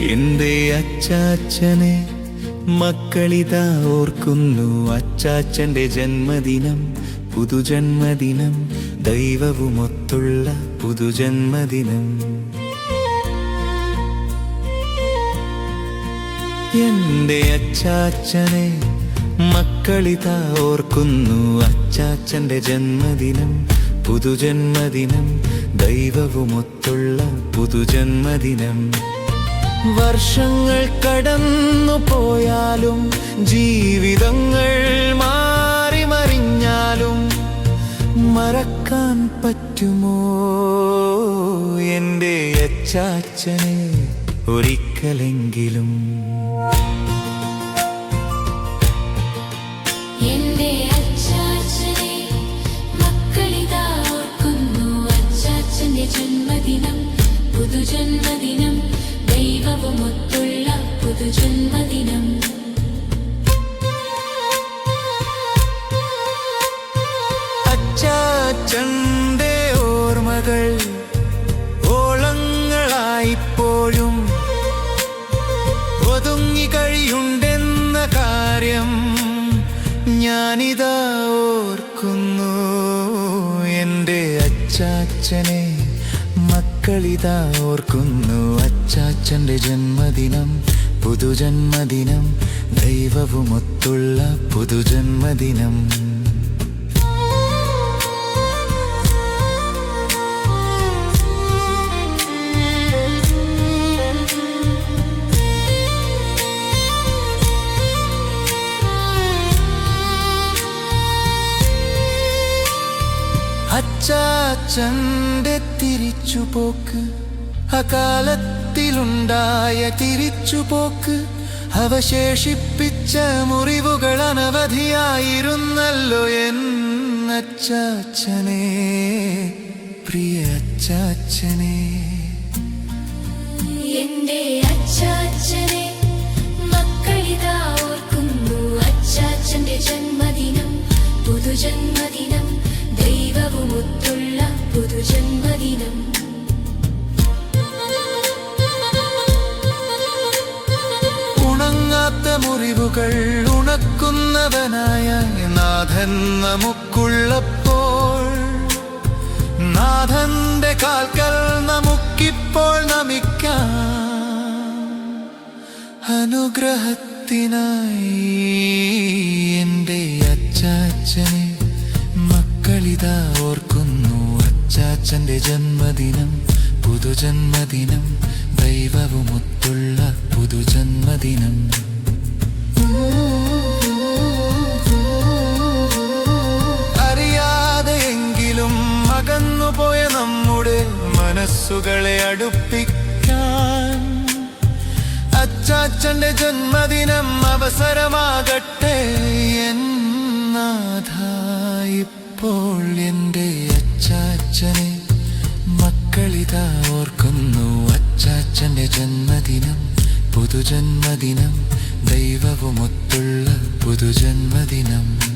എന്റെ അച്ചാച്ചനെ മക്കളിതാ ഓർക്കുന്നു. അച്ചാച്ചന്റെ ജന്മദിനം പുതുജന്മദിനം ദൈവവുമൊത്തുള്ള പുതുജന്മദിനം. എന്റെ അച്ചാച്ചനെ മക്കളിതാ ഓർക്കുന്നു. അച്ചാച്ചന്റെ ജന്മദിനം പുതുജന്മദിനം ദൈവവുമൊത്തുള്ള പുതുജന്മദിനം. വർഷങ്ങൾ കടന്നു പോയാലും ജീവിതങ്ങൾ മാറി മറിഞ്ഞാലും മറക്കാൻ പറ്റുമോ? എന്റെ അച്ചാച്ചനെ ഒരിക്കലെങ്കിലും. എന്റെ ഓർക്കുന്നു ജന്മദിനം പുതുജന്മദിനം. ദൈവവുമൊത്തുള്ള പുതുജന്മദിനം അച്ചാച്ചന്റെ ഓർമ്മകൾ ഓളങ്ങളായിപ്പോഴും ഒതുങ്ങി കഴിയുണ്ടെന്ന കാര്യം ഞാനിതാ ഓർക്കുന്നു എന്റെ അച്ചാച്ചനെ. മക്കളിതാ ഓർക്കുന്നു അച്ചാച്ചന്റെ ജന്മദിനം പുതുജന്മദിനം ദൈവവുമൊത്തുള്ള പുതുജന്മദിനം. അച്ചാച്ചന്റെ തിരിച്ചുപോക്ക് അകാലത്തിലുണ്ടായ തിരിച്ചുപോക്ക്. അവശേഷിപ്പിച്ച മുറിവുകൾ അനവധിയായിരുന്നല്ലോ എന്നച്ചാച്ചനെ പ്രിയ അച്ചാച്ചനെ എന്റെ ദൈവവുമൊത്തുള്ള പുതുജന്മദിനം. ഉണങ്ങാത്ത മുറിവുകൾ ഉണക്കുന്നവനായ നാഥൻ നമുക്കുള്ളപ്പോൾ. നാഥന്റെ കാൽക്കൽ നമുക്കിപ്പോൾ നമിക്കാം. അനുഗ്രഹത്തിനായി എന്റെ അച്ചാച്ചനെ മക്കളിതാ ഓർക്കുന്നു അച്ചാച്ചന്റെ ജന്മദിനം പുതുജന്മദിനം ദൈവവുമൊത്തുള്ള പുതുജന്മദിനം. അറിയാതെയെങ്കിലും അകന്നുപോയ നമ്മുടെ മനസ്സുകളെ അടുപ്പിക്കാൻ അച്ചാച്ചന്റെ ജന്മദിനം അവസരമാകട്ടെ എന്നാഥ ഇപ്പോൾ എന്റെ അച്ചാച്ചനെ മക്കളിതാ ഓർക്കുന്നു. അച്ചാച്ചന്റെ ജന്മദിനം പുതുജന്മദിനം ദൈവവുമൊത്തുള്ള പുതുജന്മദിനം.